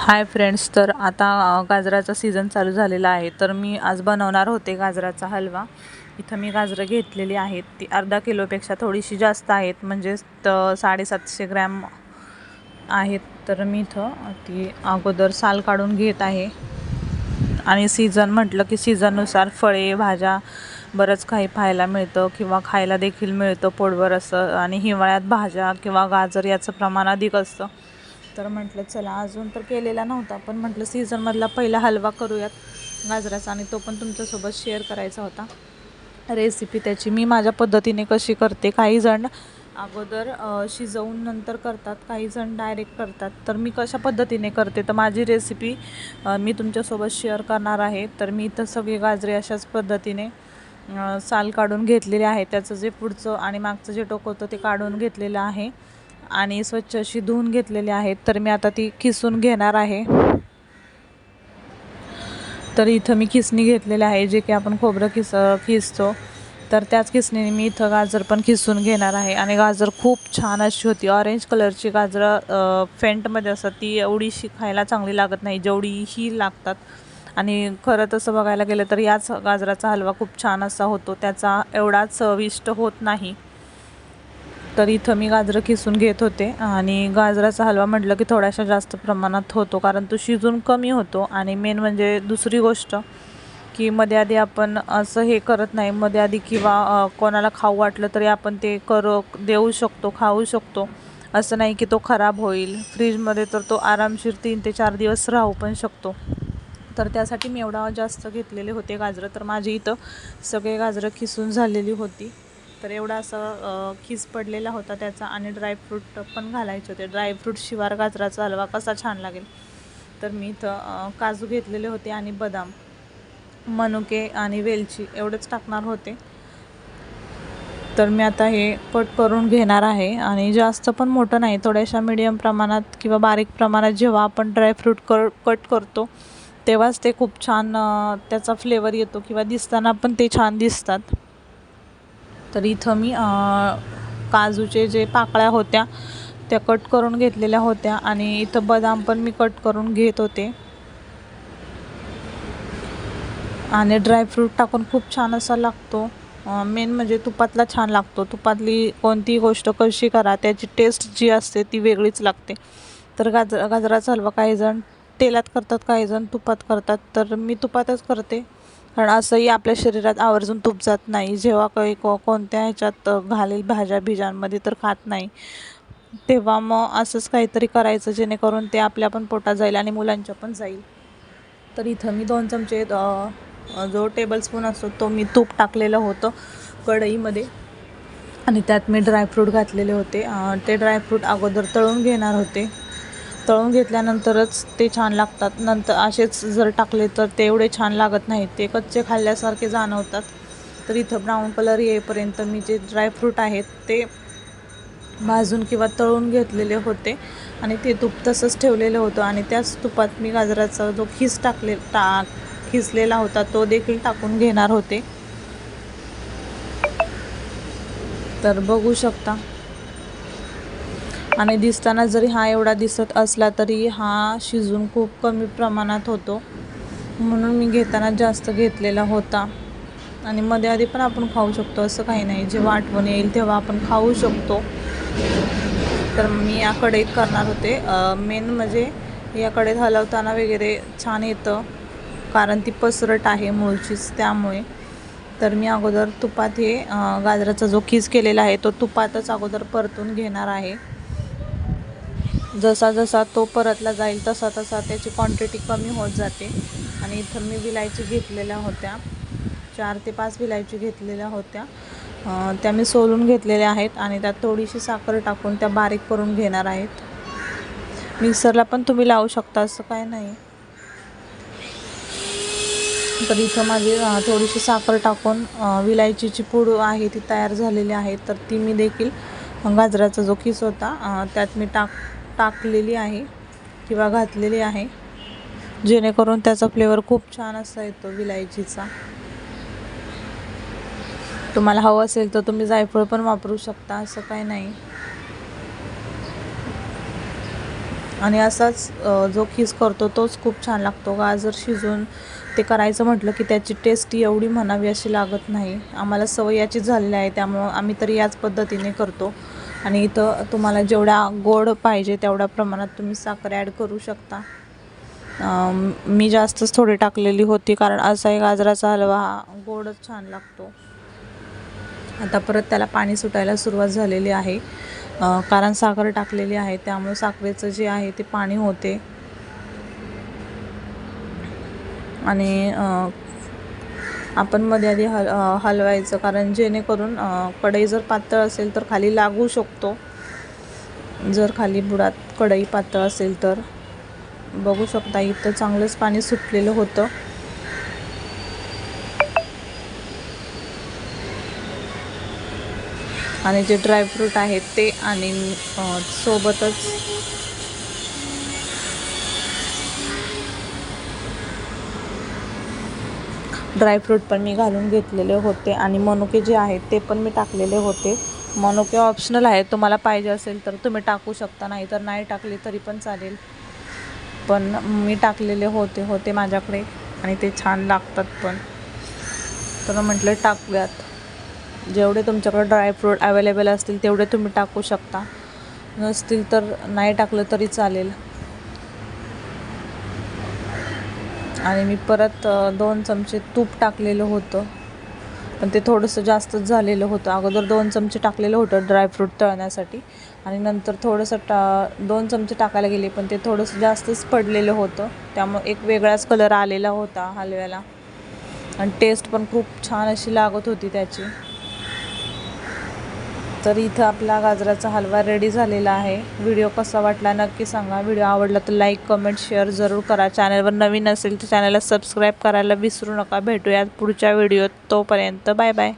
Hi friends तर आता गाजराचा सीझन चालू झालेला आहे. तर मी आज बनवणार होते गाजराचा हलवा. इथं मी गाजरं घेतलेली आहेत. ती अर्धा किलोपेक्षा थोडीशी जास्त आहेत. म्हणजे त साडेसातशे ग्रॅम आहेत. तर मी इथं ती अगोदर साल काढून घेत आहे. आणि सीझन म्हटलं की सीझननुसार फळे भाज्या बरंच काही पाहायला मिळतं किंवा खायला देखील मिळतं पोटभर असं. आणि हिवाळ्यात भाज्या किंवा गाजर याचं प्रमाण अधिक असतं. तर म्हटलं चला अजून तर केलेला नव्हता पण म्हटलं सीझनमधला पहिला हलवा करूयात गाजराचा आणि तो पण तुमच्यासोबत शेअर करायचा होता. रेसिपी त्याची मी माझ्या पद्धतीने कशी करते काही जण अगोदर शिजवून नंतर करतात काही जण डायरेक्ट करतात. तर मी कशा पद्धतीने करते तर माझी रेसिपी मी तुमच्यासोबत शेअर करणार आहे. तर मी इथं सगळी गाजरे अशाच पद्धतीने साल काढून घेतलेले आहे त्याचं जे पुढचं आणि मागचं जे टोक होतं ते काढून घेतलेलं आहे. आणि स्वच्छ अशी धुवून घेतलेली आहेत. तर मी आता ती किसून घेणार आहे. तर इथं मी किसणी घेतलेली आहे जे की आपण खोबरं किस किसतो तर त्याच किसणीने मी इथं गाजर पण किसून घेणार आहे. आणि गाजर खूप छान अशी होती. ऑरेंज कलरची गाजरं फेंटमध्ये असतात ती एवढीशी खायला चांगली लागत नाही जेवढी ही लागतात. आणि खरं तसं बघायला गेलं तर याच गाजराचा हलवा खूप छान असा होतो. त्याचा एवढा चविष्ट होत नाही. तर इथं मी गाजरं किसून घेत होते आणि गाजराचा हलवा म्हटलं की थोड्याशा जास्त प्रमाणात होतो कारण तो शिजून कमी होतो. आणि मेन म्हणजे दुसरी गोष्ट की मध्ये आधी आपण असं हे करत नाही मध्ये आधी किंवा कोणाला खाऊ वाटलं तरी आपण ते करू देऊ शकतो खाऊ शकतो. असं नाही की तो खराब होईल. फ्रीजमध्ये तर तो आरामशीर तीन ते चार दिवस राहू पण शकतो. तर त्यासाठी मी एवढा जास्त घेतलेले होते गाजरं. तर माझी इथं सगळे गाजरं खिसून झालेली होती. तर एवढा असं खीस खिस पडलेला होता त्याचा आणि ड्रायफ्रूट पण घालायचे होते. ड्रायफ्रूट शिवार गाजराचा हलवा कसा छान लागेल. तर मी इथं काजू घेतलेले होते आणि बदाम मनुके आणि वेलची एवढंच टाकणार होते. तर मी आता हे कट करून घेणार आहे आणि जास्त पण मोठं नाही थोड्याशा मीडियम प्रमाणात किंवा बारीक प्रमाणात जेव्हा आपण ड्रायफ्रूट कर कट करतो तेव्हाच ते खूप छान त्याचा फ्लेवर येतो किंवा दिसताना पण ते छान दिसतात. तर इथं मी काजूचे जे पाकळ्या होत्या त्या कट करून घेतलेल्या होत्या आणि इथं बदाम पण मी कट करून घेत होते. आणि ड्रायफ्रूट टाकून खूप छान असा लागतो. मेन म्हणजे तुपातला छान लागतो. तुपातली कोणतीही गोष्ट कशी करा त्याची टेस्ट जी असते ती वेगळीच लागते. तर गाजर गाजराचा हलवा काही जण तेलात करतात काही जण तुपात करतात. तर मी तुपातच करते. कारण असंही आपल्या शरीरात आवर्जून तूप जात नाही. जेव्हा काही को कोणत्या ह्याच्यात घालेल भाज्या बिजांमध्ये तर खात नाही. तेव्हा मग असंच काहीतरी करायचं जेणेकरून ते आपल्या पण पोटात जाईल आणि मुलांच्या पण जाईल. तर इथं मी दोन चमचे जो टेबलस्पून असतो तो मी तूप टाकलेलं होतं कढईमध्ये. आणि त्यात मी ड्रायफ्रूट घातलेले होते. ते ड्रायफ्रूट अगोदर तळून घेणार होते. तळून घेतल्यानंतरच ते छान लागतात. नंतर असेच जर टाकले तर ते एवढे छान लागत नाहीत. ते कच्चे खाल्ल्यासारखे जाणवतात. तर इथं ब्राऊन कलर येईपर्यंत मी जे ड्रायफ्रूट आहेत ते भाजून किंवा तळून घेतलेले होते. आणि ते तूप तसंच ठेवलेलं होतं. आणि त्याच तुपात मी गाजराचा जो खीस टाकले टा खिसलेला होता तो देखील टाकून घेणार होते. तर बघू शकता. आणि दिसताना जरी हा एवढा दिसत असला तरी हा शिजून खूप कमी प्रमाणात होतो. म्हणून मी घेताना जास्त घेतलेला होता. आणि मध्ये आधी पण आपण खाऊ शकतो असं काही नाही. जेव्हा आठवण येईल तेव्हा आपण खाऊ शकतो. तर मी या कढईत करणार होते. मेन म्हणजे या कढईत हलवताना वगैरे छान येतं. कारण ती पसरट आहे मूळचीच त्यामुळे. तर मी अगोदर तुपात हे गाजराचा जो खीस केलेला आहे तो तुपातच अगोदर परतून घेणार आहे. जसा जसा तो परतला जाईल तसा तसा त्याची क्वांटिटी कमी होत जाते. आणि इथं मी विलायची घेतलेल्या होत्या. चार ते पाच विलायची घेतलेल्या होत्या. त्या मी सोलून घेतलेल्या आहेत आणि त्यात थोडीशी साखर टाकून त्या बारीक करून घेणार आहेत. मिक्सरला पण तुम्ही लावू शकता असं काय नाही. तर इथं माझी थोडीशी साखर टाकून विलायचीची पूड आहे ती तयार झालेली आहे. तर ती मी देखील गाजराचा जो किस होता त्यात मी टाक टाकलेली आहे किंवा घातलेली आहे. जेणेकरून त्याचा फ्लेवर खूप छान असा येतो विलायचीचा. तुम्हाला हवं असेल तर तुम्ही जायफळ पण वापरू शकता असं काही नाही. आणि असाच जो खीस करतो तोच खूप छान लागतो. गाजर शिजवून ते करायचं म्हटलं की त्याची टेस्ट एवढी म्हणावी अशी लागत नाही. आम्हाला सवय याची झालेली आहे त्यामुळं आम्ही तरी याच पद्धतीने करतो. आणि इथं तुम्हाला जेवढ्या गोड पाहिजे तेवढ्या प्रमाणात तुम्ही साखर ॲड करू शकता. मी जास्तच थोडी टाकलेली होती कारण असाही गाजराचा हलवा हा गोडच छान लागतो. आता परत त्याला पाणी सुटायला सुरुवात झालेली आहे. कारण साखर टाकलेली आहे त्यामुळे साखरेचं जे आहे ते पाणी होते. आणि आपण मध्ये आधी हल हलवायचं. कारण जेणेकरून कढई जर पातळ असेल तर खाली लागू शकतो. जर खाली बुडात कढई पातळ असेल तर. बघू शकता इथं चांगलंच पाणी सुटलेलं होतं. आणि जे ड्रायफ्रूट आहेत ते आणि सोबतच ड्रायफ्रूट पण मी घालून घेतलेले होते आणि मनुके जे आहेत ते पण मी टाकलेले होते. मनुके ऑप्शनल आहेत. तुम्हाला पाहिजे असेल तर तुम्ही टाकू शकता नाही तर नाही टाकले तरी पण चालेल. पण मी टाकलेले होते होते माझ्याकडे आणि ते छान लागतात पण. तर म्हटलं टाकूयात. जेवढे तुमच्याकडे ड्रायफ्रूट अवेलेबल असतील तेवढे तुम्ही टाकू शकता. नसतील तर नाही टाकलं तरी चालेल. आणि मी परत दोन चमचे तूप टाकलेलं होतं. पण ते थोडंसं जास्तच झालेलं होतं. अगोदर दोन चमचे टाकलेलं होतं ड्रायफ्रूट तळण्यासाठी. आणि नंतर थोडंसं टा दोन चमचे टाकायला गेले पण ते थोडंसं जास्तच पडलेलं होतं. त्यामुळे एक वेगळाच कलर आलेला होता हलव्याला. आणि टेस्ट पण खूप छान अशी लागत होती त्याची. तर इथं आपला गाजराचा हलवा रेडी झालेला आहे. व्हिडिओ कसा वाटला नक्की सांगा. व्हिडिओ आवडला तर लाईक कमेंट शेअर जरूर करा. चॅनलवर नवीन असेल तर चॅनलला सबस्क्राईब करायला विसरू नका. भेटूयात पुढच्या व्हिडिओत तोपर्यंत. Bye bye